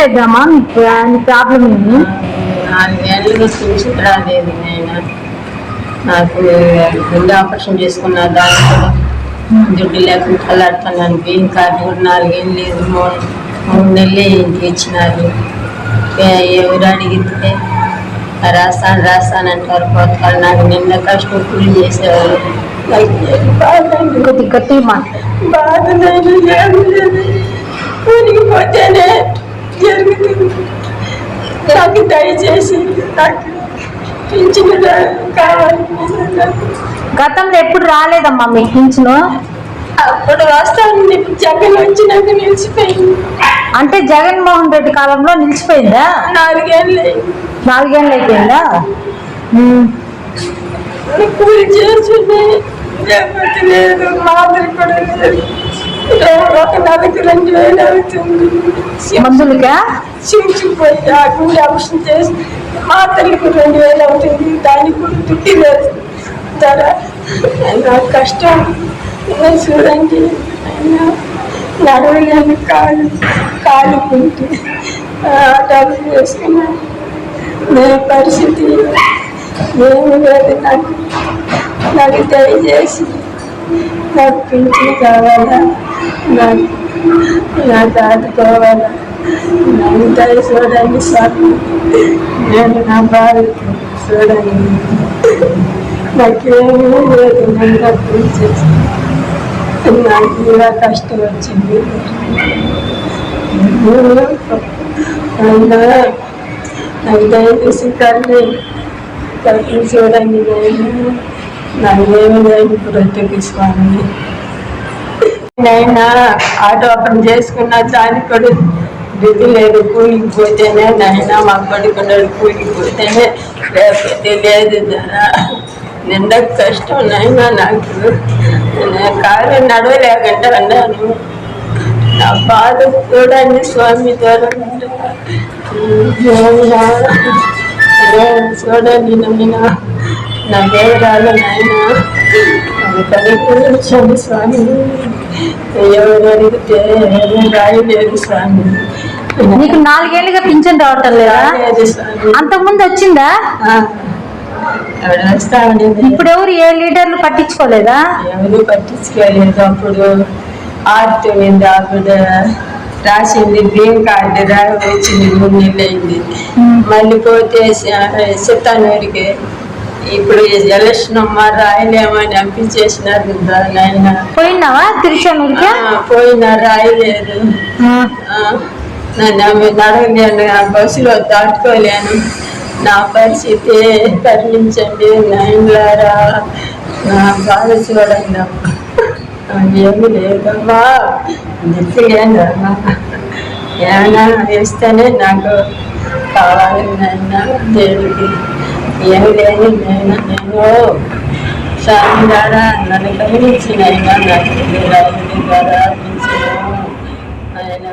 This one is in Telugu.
పెద్దమ్మా మీకు నీ ప్రాబ్లం ఏంటి నాలుగేళ్ళుగా చూసి రాలేదు నేను నాకు గుండె ఆపరేషన్ చేసుకున్న కూడా దుడ్డు లేకుండా కల్లాడుతున్నాను బియ్యం కార్డు కూడా నాలుగేళ్ళు లేదు మూడు మూడు నెలలే ఇంటికి ఇచ్చినారు ఎవరు అడిగితే రాస్తాను రాస్తాను అంటారు పోతారు నాకు నిన్న కష్టం కూలి నాకు ఏం బాధ అండి. కొద్ది గట్టి మాట్లాడు బాధ నేను ఏమీ లేదు కూలికి పోతేనే జరుగుతుంది నాకు దయచేసి నాకు పింఛను రా- కావాలి. నాకు గతంలో ఎప్పుడు రాలేదమ్మా మీకు పింఛను? అప్పుడు వస్తాను జగన్ వచ్చినాక నిలిచిపోయింది. అంటే జగన్మోహన్ రెడ్డి కాలంలో నిలిచిపోయిందా? నాలుగేళ్ళు. నాలుగేళ్ళు అయిపోయిందా. కూలి చేస్తుంది లేకపోతే లేదు మాదిరి కూడా లేదు. ఒక నెలకు రెండు వేలు అవుతుంది మందులకా చించిపోయి ఆ గుండె ఆపరేషన్ చేసి మాతలకు రెండు వేలు అవుతుంది దానికి కూడా తుట్టి లేదు ధర నాకు కష్టం చూడండి అయినా నడవలేని కాలు కాలు పుట్టి డబ్బు వేసుకున్నాను నేను పరిస్థితి ఏమి లేదు నాకు నాకు దయచేసి నాకు పింఛన్ కావాలా నా నాకు ఆదుకోవాలా నన్ను చూడండి స్వామి. నేను నా బాధ చూడండి. నాకేమీ లేదు నన్ను చేస్తాను. నాకు ఇలా కష్టం వచ్చింది. అయినా నాకు దయచేసి తల్లి తల్లి చూడండి నేను నాకేమి లేదు బ్రతికి స్వామి. నైనా ఆటో అప్పుడు చేసుకున్న దానికి కూడా దిగు లేదు. కూలికి పోతేనే నైనా మా పడుకున్నాడు కూలికి పోతేనే లేకపోతే లేదు ధర నిండా కష్టం నైనా నాకు. నేను కాలు అన్నాను నా బాధ చూడండి స్వామి ద్వారా చూడండి నమ్మినా నా దేవరాలు నాయన స్వామి. రాయలేదు స్వామి నీకు నాలుగేళ్ళుగా పింఛన్ రావటం లేదా? అంతకుముందు వచ్చిందా? ఇప్పుడు ఎవరు ఏ లీడర్లు పట్టించుకోలేదా? ఎవరు పట్టించుకోలేదు అప్పుడు మీద ఆవిడ రాసింది గ్రీన్ కార్డు రా వచ్చింది మూడు నెలలు అయింది. మళ్ళీ పోతే చిత్తానూరికి ఇప్పుడు ఎలక్షన్ అమ్మ రాయలేమని కదా నాయన. పోయినావా తిరుచానూరుకి ఆ, పోయినా రాయలేదు. నన్ను నడవలేను ఆ బస్సులో దాటుకోలేను. నా పరిస్థితి కరుణించండి నాయనలారా. నా బాధ చూడండి. ఏమీ లేదమ్మా. నెత్తిలేదమ్మా ఏమైనా వేస్తేనే నాకు కావాలి నాయన దేవుడికి. ఏమి లేని నేను నేను స్వామి ద్వారా నన్ను కరుణించిన ఆయన నాకు ఆయన